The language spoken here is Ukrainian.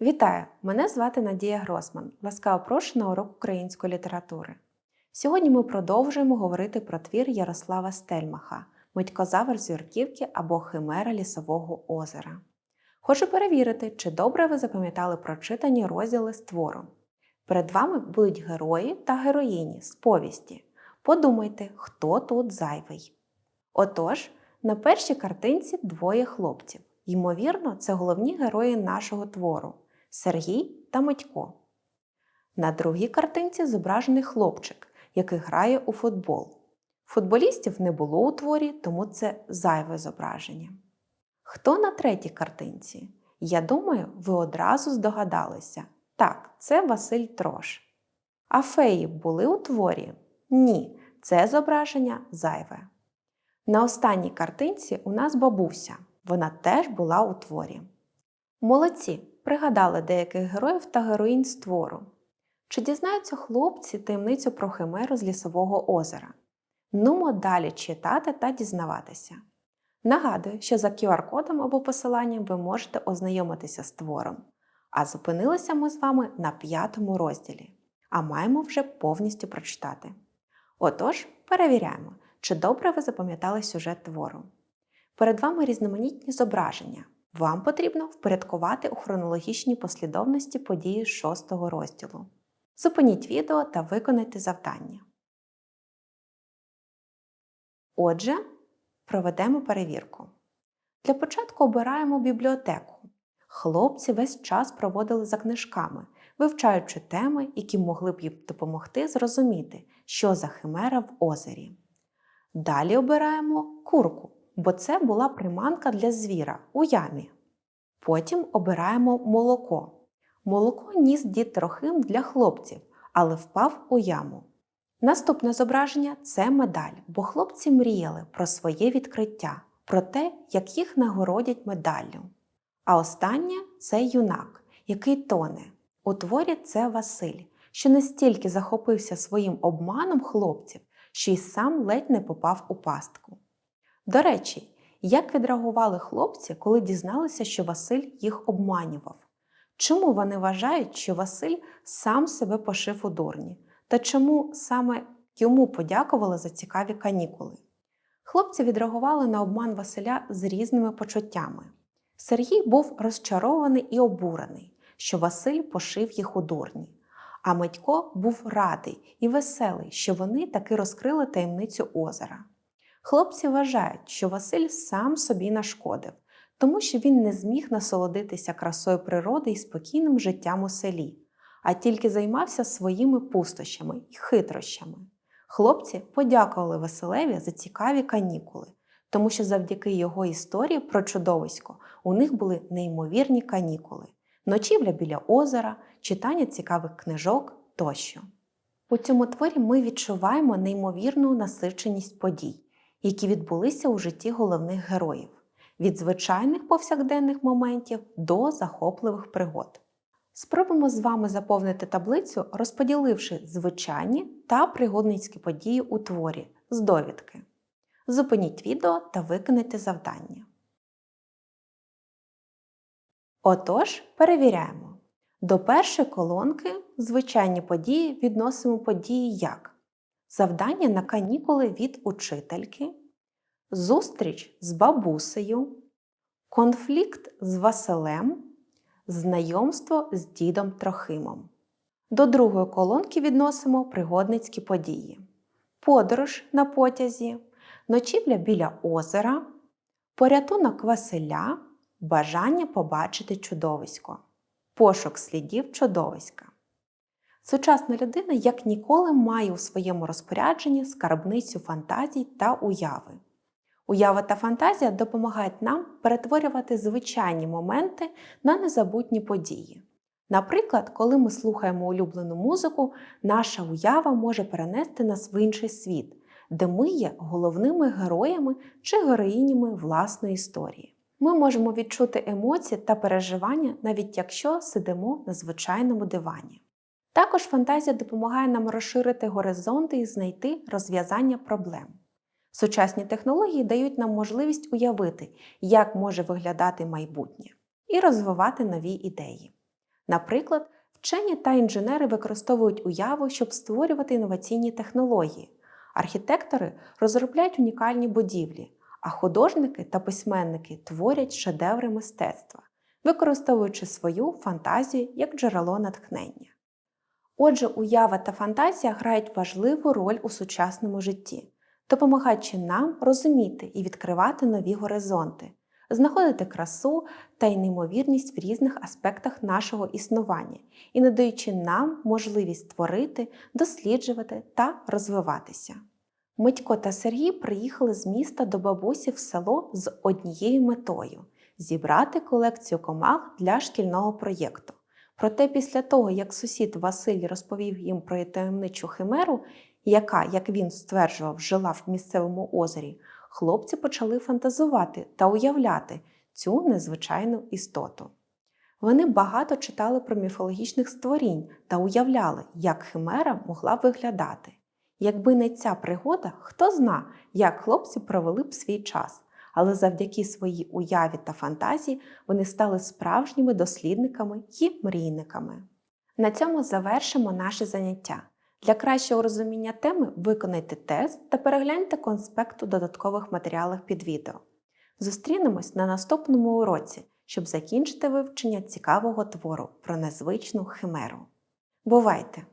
Вітаю! Мене звати Надія Гросман. Ласкаво прошу на урок української літератури. Сьогодні ми продовжуємо говорити про твір Ярослава Стельмаха Митькозавр з Юрківки або Химера Лісового озера. Хочу перевірити, чи добре ви запам'ятали прочитані розділи з твору. Перед вами будуть герої та героїні з повісті. Подумайте, хто тут зайвий. Отож, на першій картинці двоє хлопців. Ймовірно, це головні герої нашого твору Сергій та Митько. На другій картинці зображений хлопчик, який грає у футбол. Футболістів не було у творі, тому це зайве зображення. Хто на третій картинці? Я думаю, ви одразу здогадалися. Так, це Василь Трош. А феї були у творі? Ні, це зображення зайве. На останній картинці у нас бабуся. Вона теж була у творі. Молодці пригадали деяких героїв та героїнь з твору. Чи дізнаються хлопці таємницю про химеру з лісового озера? Нумо далі читати та дізнаватися. Нагадую, що за QR-кодом або посиланням ви можете ознайомитися з твором. А зупинилися ми з вами на п'ятому розділі, а маємо вже повністю прочитати. Отож, перевіряємо, чи добре ви запам'ятали сюжет твору. Перед вами різноманітні зображення. Вам потрібно впорядкувати у хронологічній послідовності події з шостого розділу. Зупиніть відео та виконайте завдання. Отже, проведемо перевірку. Для початку обираємо бібліотеку. Хлопці весь час проводили за книжками, вивчаючи теми, які могли б їм допомогти зрозуміти, що за химера в озері. Далі обираємо курку, бо це була приманка для звіра у ямі. Потім обираємо молоко. Молоко ніс дід Трохим для хлопців, але впав у яму. Наступне зображення це медаль, бо хлопці мріяли про своє відкриття, про те, як їх нагородять медаллю. А останнє це юнак, який тоне. У творі це Василь, що настільки захопився своїм обманом хлопців, що й сам ледь не попав у пастку. До речі, як відреагували хлопці, коли дізналися, що Василь їх обманював? Чому вони вважають, що Василь сам себе пошив у дурні? Та чому саме йому подякували за цікаві канікули? Хлопці відреагували на обман Василя з різними почуттями. Сергій був розчарований і обурений, що Василь пошив їх у дурні. А Митько був радий і веселий, що вони таки розкрили таємницю озера. Хлопці вважають, що Василь сам собі нашкодив, тому що він не зміг насолодитися красою природи і спокійним життям у селі, а тільки займався своїми пустощами і хитрощами. Хлопці подякували Василеві за цікаві канікули, тому що завдяки його історії про чудовисько у них були неймовірні канікули, ночівля біля озера, читання цікавих книжок тощо. У цьому творі ми відчуваємо неймовірну насиченість подій, які відбулися у житті головних героїв від звичайних повсякденних моментів до захопливих пригод. Спробуємо з вами заповнити таблицю, розподіливши звичайні та пригодницькі події у творі з довідки. Зупиніть відео та виконайте завдання. Отож, перевіряємо. До першої колонки звичайні події відносимо події як завдання на канікули від учительки, зустріч з бабусею, конфлікт з Василем, знайомство з дідом Трохимом. До другої колонки відносимо пригодницькі події: подорож на потязі, ночівля біля озера, порятунок Василя, бажання побачити чудовисько, пошук слідів чудовиська. Сучасна людина як ніколи має у своєму розпорядженні скарбницю фантазій та уяви. Уява та фантазія допомагають нам перетворювати звичайні моменти на незабутні події. Наприклад, коли ми слухаємо улюблену музику, наша уява може перенести нас в інший світ, де ми є головними героями чи героїнями власної історії. Ми можемо відчути емоції та переживання, навіть якщо сидимо на звичайному дивані. Також фантазія допомагає нам розширити горизонти і знайти розв'язання проблем. Сучасні технології дають нам можливість уявити, як може виглядати майбутнє, і розвивати нові ідеї. Наприклад, вчені та інженери використовують уяву, щоб створювати інноваційні технології. Архітектори розробляють унікальні будівлі, а художники та письменники творять шедеври мистецтва, використовуючи свою фантазію як джерело натхнення. Отже, уява та фантазія грають важливу роль у сучасному житті, допомагаючи нам розуміти і відкривати нові горизонти, знаходити красу та й неймовірність в різних аспектах нашого існування і надаючи нам можливість творити, досліджувати та розвиватися. Митько та Сергій приїхали з міста до бабусі в село з однією метою зібрати колекцію комах для шкільного проєкту. Проте після того, як сусід Василь розповів їм про таємничу химеру, яка, як він стверджував, жила в місцевому озері, хлопці почали фантазувати та уявляти цю незвичайну істоту. Вони багато читали про міфологічних створінь та уявляли, як химера могла виглядати. Якби не ця пригода, хто зна, як хлопці провели б свій час, але завдяки своїй уяві та фантазії вони стали справжніми дослідниками і мрійниками. На цьому завершимо наше заняття. Для кращого розуміння теми виконайте тест та перегляньте конспект у додаткових матеріалах під відео. Зустрінемось на наступному уроці, щоб закінчити вивчення цікавого твору про незвичну химеру. Бувайте!